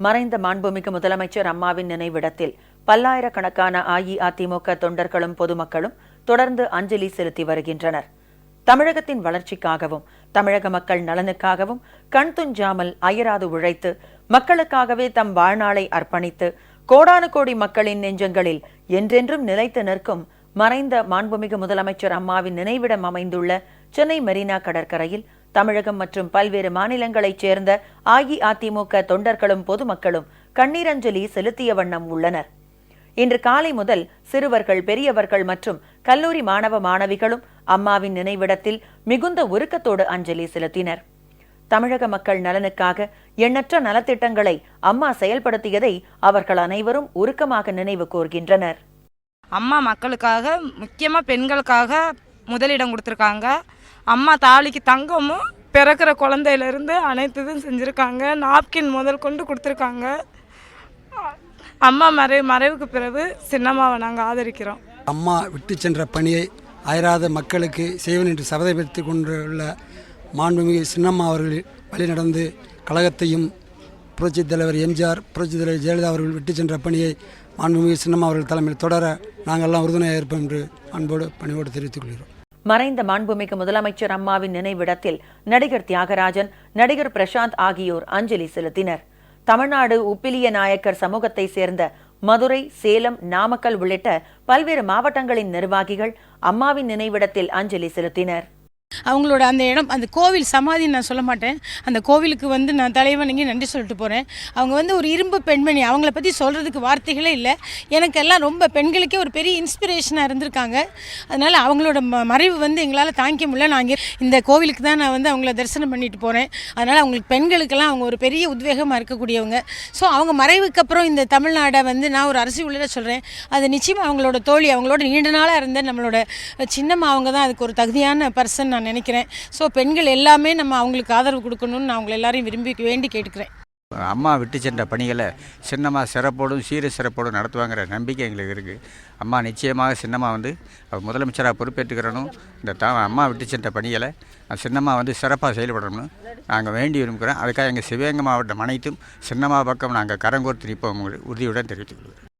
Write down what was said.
மறைந்த மாண்புமிகு முதலமைச்சர் அம்மாவின் நினைவிடத்தில் பல்லாயிரக்கணக்கான அஇஅதிமுக தொண்டர்களும் பொதுமக்களும் தொடர்ந்து அஞ்சலி செலுத்தி வருகின்றனர். தமிழகத்தின் வளர்ச்சிக்காகவும் தமிழக மக்கள் நலனுக்காகவும் கண் துஞ்சாமல் அயராது உழைத்து மக்களுக்காகவே தம் வாழ்நாளை அர்ப்பணித்து கோடானு கோடி மக்களின் நெஞ்சங்களில் என்றென்றும் நிலைத்து நிற்கும் மறைந்த மாண்புமிகு முதலமைச்சர் அம்மாவின் நினைவிடம் அமைந்துள்ள சென்னை மெரினா கடற்கரையில் தமிழகம் மற்றும் பல்வேறு மாநிலங்களைச் சேர்ந்த அஇஅதிமுக தொண்டர்களும் பொதுமக்களும் கண்ணீரஞ்சலி செலுத்திய வண்ணம் உள்ளனர். இன்று காலை முதல் சிறுவர்கள் பெரியவர்கள் மற்றும் கல்லூரி மாணவ மாணவிகளும் அம்மாவின் நினைவிடத்தில் மிகுந்த உருக்கத்தோடு அஞ்சலி செலுத்தினர். தமிழக மக்கள் நலனுக்காக எண்ணற்ற நலத்திட்டங்களை அம்மா செயல்படுத்தியதை அவர்கள் அனைவரும் உருக்கமாக நினைவு கூர்கின்றனர். அம்மா மக்களுக்காக முக்கியமாக பெண்களுக்காக முதலிடம் கொடுத்துருக்காங்க. அம்மா தாலிக்கு தங்கமும் பிறக்கிற குழந்தையிலேருந்து அனைத்துதும் செஞ்சுருக்காங்க. நாப்கின் முதல் கொண்டு கொடுத்துருக்காங்க. அம்மா மறை மறைவுக்கு பிறகு சின்னம்மாவை நாங்கள் ஆதரிக்கிறோம். அம்மா விட்டு சென்ற பணியை அயராத மக்களுக்கு செய்வன் என்று சபதப்படுத்தி கொண்டுள்ள மாண்புமிகு சின்னம்மா அவர்கள் வழிநடந்து கழகத்தையும் புரட்சித் தலைவர் எம்ஜிஆர் புரட்சித் தலைவர் ஜெயலலிதா அவர்கள் விட்டு சென்ற பணியை மாண்புமிகு சின்னம்மா அவர்கள் தலைமையில் தொடர நாங்கள்லாம் உறுதுணையாக இருப்போம் என்று அன்போடு பணிவோடு தெரிவித்துக் கொள்கிறோம். மறைந்த மாண்புமிகு முதலமைச்சர் அம்மாவின் நினைவிடத்தில் நடிகர் தியாகராஜன் நடிகர் பிரசாந்த் ஆகியோர் அஞ்சலி செலுத்தினர். தமிழ்நாடு உப்பிலிய நாயக்கர் சமூகத்தை சேர்ந்த மதுரை சேலம் நாமக்கல் உள்ளிட்ட பல்வேறு மாவட்டங்களின் நிர்வாகிகள் அம்மாவின் நினைவிடத்தில் அஞ்சலி செலுத்தினர். அவங்களோட அந்த இடம் அந்த கோவில் சமாதி நான் சொல்ல மாட்டேன். அந்த கோவிலுக்கு வந்து நான் தலைவனுங்க நன்றி சொல்லிட்டு போகிறேன் அவங்க வந்து ஒரு இரும்பு பெண்மணி. அவங்கள பற்றி சொல்கிறதுக்கு வார்த்தைகளே இல்லை. எனக்கு எல்லாம் ரொம்ப பெண்களுக்கே ஒரு பெரிய இன்ஸ்பிரேஷனாக இருந்திருக்காங்க. அதனால் அவங்களோட ம மறைவு வந்து எங்களால் தாங்கிக்க முடியல. நான் இங்கே இந்த கோவிலுக்கு தான் நான் வந்து அவங்கள தரிசனம் பண்ணிட்டு போகிறேன் அதனால் அவங்களுக்கு பெண்களுக்கெல்லாம் அவங்க ஒரு பெரிய உத்வேகமாக இருக்கக்கூடியவங்க. ஸோ அவங்க மறைவுக்கு அப்புறம் இந்த தமிழ்நாடை வந்து நான் ஒரு அரசு உள்ளிட சொல்கிறேன் அது நிச்சயமாக அவங்களோட தோழி அவங்களோட நீண்ட நாளாக இருந்த நம்மளோட சின்னம்மா அவங்க தான் அதுக்கு ஒரு தகுதியான பர்சன் நான் நினைக்கிறேன். ஸோ பெண்கள் எல்லாமே நம்ம அவங்களுக்கு ஆதரவு கொடுக்கணும்னு நான் அவங்களை எல்லாரையும் விரும்பி வேண்டி கேட்டுக்கிறேன். அம்மா விட்டு சென்ற பணிகளை சின்னமாக சிறப்போடும் சீர சிறப்போடும் நடத்துவாங்கிற நம்பிக்கை எங்களுக்கு இருக்குது அம்மா நிச்சயமாக சின்னம்மா வந்து முதலமைச்சராக பொறுப்பேற்றுக்கிறனும். இந்த த அம்மா விட்டு சென்ற பணிகளை சின்னம்மா வந்து சிறப்பாக செயல்படணும்னு நாங்கள் வேண்டி விரும்புகிறோம். அதுக்காக எங்கள் சிவகங்கை மாவட்டம் அனைத்தும் சின்னம்மா பக்கம் நாங்கள் கரங்கோர்த்து நிற்போம் உறுதியுடன் தெரிவித்துக் கொள்கிறோம்